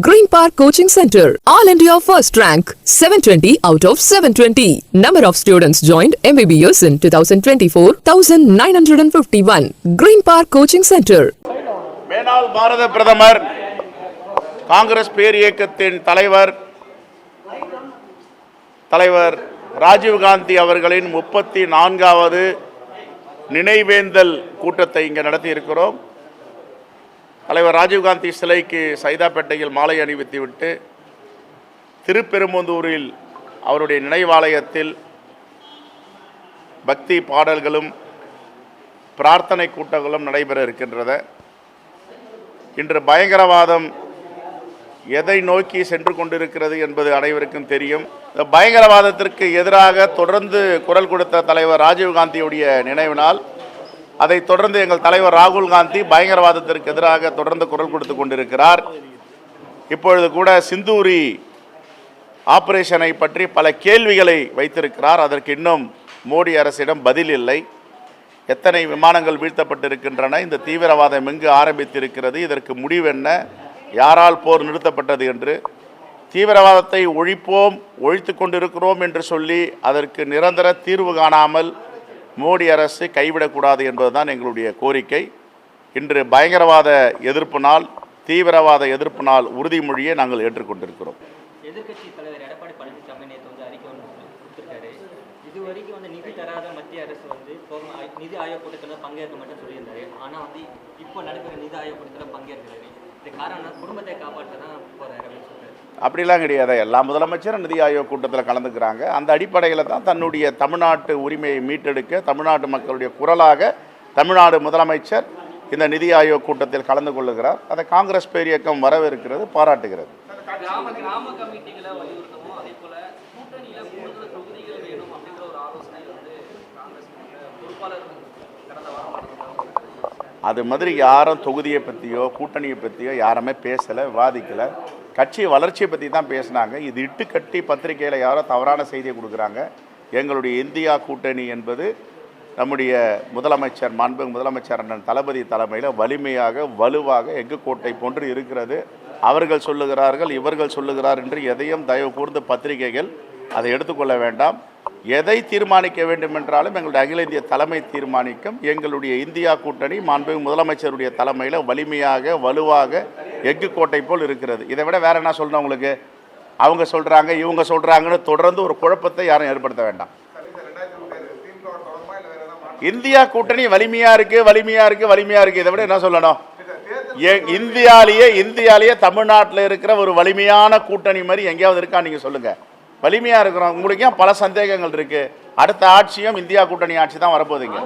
Green park coaching centre all India first rank seven twenty out of seven twenty number of students join MBBS in two thousand twenty four thousand nine hundred and fifty one green park coaching centre மேலாள் பாரத பிரதமர் காங்கிரஸ் பேர் இயக்கத்தின் தலைவர் தலைவர் ராஜீவ்காந்தி அவர்களின் முப்பத்தி நான்காவது நினைவேந்தல் கூட்டத்தை இங்கே நடத்தியிருக்கிறோம் இருக்கிறோம் தலைவர் ராஜீவ்காந்தி சிலைக்கு சைதாப்பேட்டையில் மாலை அணிவித்துவிட்டு திருப்பெரும்புதூரில் அவருடைய நினைவாலயத்தில் பக்தி பாடல்களும் பிரார்த்தனை கூட்டங்களும் நடைபெற இருக்கின்றன. இன்று பயங்கரவாதம் எதை நோக்கி சென்று கொண்டிருக்கிறது என்பது அனைவருக்கும் தெரியும். இந்த பயங்கரவாதத்திற்கு எதிராக தொடர்ந்து குரல் கொடுத்த தலைவர் ராஜீவ்காந்தியுடைய நினைவினால் அதை அதைத் தொடர்ந்து எங்கள் தலைவர் ராகுல் காந்தி பயங்கரவாதத்திற்கு எதிராக தொடர்ந்து குரல் கொடுத்து கொண்டிருக்கிறார். இப்பொழுது கூட சிந்தூரி ஆபரேஷனை பற்றி பல கேள்விகளை வைத்திருக்கிறார். அதற்கு இன்னும் மோடி அரசிடம் பதில் இல்லை. எத்தனை விமானங்கள் வீழ்த்தப்பட்டிருக்கின்றன இந்த தீவிரவாதம் எங்கு ஆரம்பித்திருக்கிறது இதற்கு முடிவு என்ன யாரால் போர் நிறுத்தப்பட்டது என்று. தீவிரவாதத்தை ஒழிப்போம் ஒழித்து கொண்டிருக்கிறோம் என்று சொல்லி அதற்கு நிரந்தர தீர்வு காணாமல் மோடி அரசு கைவிடக்கூடாது என்பதுதான் எங்களுடைய கோரிக்கை. இன்று பயங்கரவாத எதிர்ப்பு நாள் தீவிரவாத எதிர்ப்பு நாள் உறுதிமொழியை நாங்கள் ஏற்றுக்கொண்டிருக்கிறோம். எதிர்க்கட்சி தலைவர் எடப்பாடி பழனிசாமி நேற்று வந்து அறிக்கை ஒன்று கொடுத்துருக்காரு. இது வரைக்கும் வந்து நிதி தராத மத்திய அரசு வந்து நிதி ஆயோக் கூட்டத்தில் பங்கேற்க மட்டும் சொல்லியிருந்தாரு. ஆனால் வந்து இப்போ நடக்கிற நிதி ஆயோக் கூட்டத்தில் பங்கேற்கிறாரு இது காரணம் குடும்பத்தை காப்பாற்ற தான் போகிறாரு அப்படின்னு சொல்றாரு. அப்படிலாம் கிடையாது. எல்லா முதலமைச்சரும் நிதி ஆயோக் கூட்டத்தில் கலந்துக்கிறாங்க. அந்த அடிப்படையில் தான் தன்னுடைய தமிழ்நாட்டு உரிமையை மீட்டெடுக்க தமிழ்நாட்டு மக்களுடைய குரலாக தமிழ்நாடு முதலமைச்சர் இந்த நிதி ஆயோக் கூட்டத்தில் கலந்து கொள்ளுகிறார். அதை காங்கிரஸ் பேரியக்கம் வரவேற்கிறது பாராட்டுகிறது. அது மாதிரி யாரும் தொகுதியை பற்றியோ கூட்டணியை பற்றியோ யாருமே பேசலை விவாதிக்கலை. கட்சி வளர்ச்சியை பற்றி தான் பேசினாங்க. இது இட்டு கட்டி பத்திரிகையில் யாரோ தவறான செய்தியை கொடுக்குறாங்க. எங்களுடைய இந்தியா கூட்டணி என்பது நம்முடைய முதலமைச்சர் மாண்பு முதலமைச்சர் அண்ணன் தளபதி தலைமையில் வலிமையாக வலுவாக எங்கு கோட்டை போன்று இருக்கிறது. அவர்கள் சொல்லுகிறார்கள் இவர்கள் சொல்லுகிறார் என்று எதையும் தயவு கூர்ந்து பத்திரிகைகள் அதை எடுத்துக்கொள்ள வேண்டாம். எதை தீர்மானிக்க வேண்டும் என்றாலும் எங்களுடைய அகில இந்திய தலைமை தீர்மானிக்கும். எங்களுடைய இந்தியா கூட்டணி மாண்பு முதலமைச்சருடைய தலைமையில் வலிமையாக வலுவாக எஃகு கோட்டை போல் இருக்கிறது. இதை விட வேற என்ன சொல்லணும் உங்களுக்கு? அவங்க சொல்கிறாங்க இவங்க சொல்கிறாங்கன்னு தொடர்ந்து ஒரு குழப்பத்தை யாரும் ஏற்படுத்த வேண்டாம். இந்தியா கூட்டணி வலிமையாக இருக்கு வலிமையாக இருக்கு வலிமையாக இருக்கு. இதை விட என்ன சொல்லணும்? ஏ- இந்தியாலேயே இந்தியாலேயே தமிழ்நாட்டில் இருக்கிற ஒரு வலிமையான கூட்டணி மாதிரி எங்கேயாவது இருக்கா நீங்கள் சொல்லுங்கள் வலிமையாக இருக்கிறோம். உங்களுக்கு ஏன் பல சந்தேகங்கள் இருக்குது அடுத்த ஆட்சியும் இந்தியா கூட்டணி ஆட்சி தான் வரப்போகுதுங்க.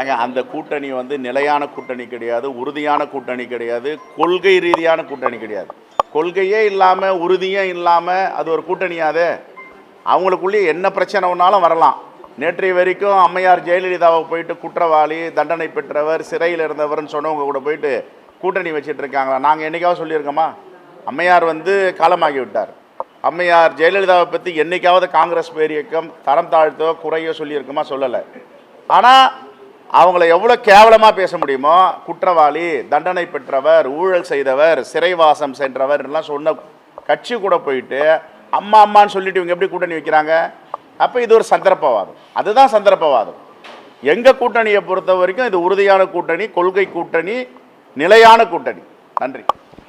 ஏங்க அந்த கூட்டணி வந்து நிலையான கூட்டணி கிடையாது உறுதியான கூட்டணி கிடையாது கொள்கை ரீதியான கூட்டணி கிடையாது. கொள்கையே இல்லாமல் உறுதியே இல்லாமல் அது ஒரு கூட்டணியாதே அவங்களுக்குள்ளேயே என்ன பிரச்சனை ஒன்றாலும் வரலாம். நேற்றைய வரைக்கும் அம்மையார் ஜெயலலிதாவை போயிட்டு குற்றவாளி தண்டனை பெற்றவர் சிறையில் இருந்தவர்னு சொன்னவங்க கூட போயிட்டு கூட்டணி வச்சுட்டு இருக்காங்களா? நாங்கள் என்னைக்காவது சொல்லியிருக்கோமா? அம்மையார் வந்து காலமாகி விட்டார். அம்மையார் ஜெயலலிதாவை பற்றி என்றைக்காவது காங்கிரஸ் பேரியக்கம் தரம் தாழ்த்தோ குறையோ சொல்லியிருக்குமா? சொல்லலை. ஆனால் அவங்கள எவ்வளோ கேவலமாக பேச முடியுமோ குற்றவாளி தண்டனை பெற்றவர் ஊழல் செய்தவர் சிறைவாசம் சென்றவர் எல்லாம் சொன்ன கட்சி கூட போயிட்டு அம்மா அம்மான்னு சொல்லிட்டு இவங்க எப்படி கூட்டணி வைக்கிறாங்க? அப்போ இது ஒரு சந்தர்ப்பவாதம். அதுதான் சந்தர்ப்பவாதம். எங்கள் கூட்டணியை பொறுத்த வரைக்கும் இது உறுதியான கூட்டணி கொள்கை கூட்டணி நிலையான கூட்டணி. நன்றி.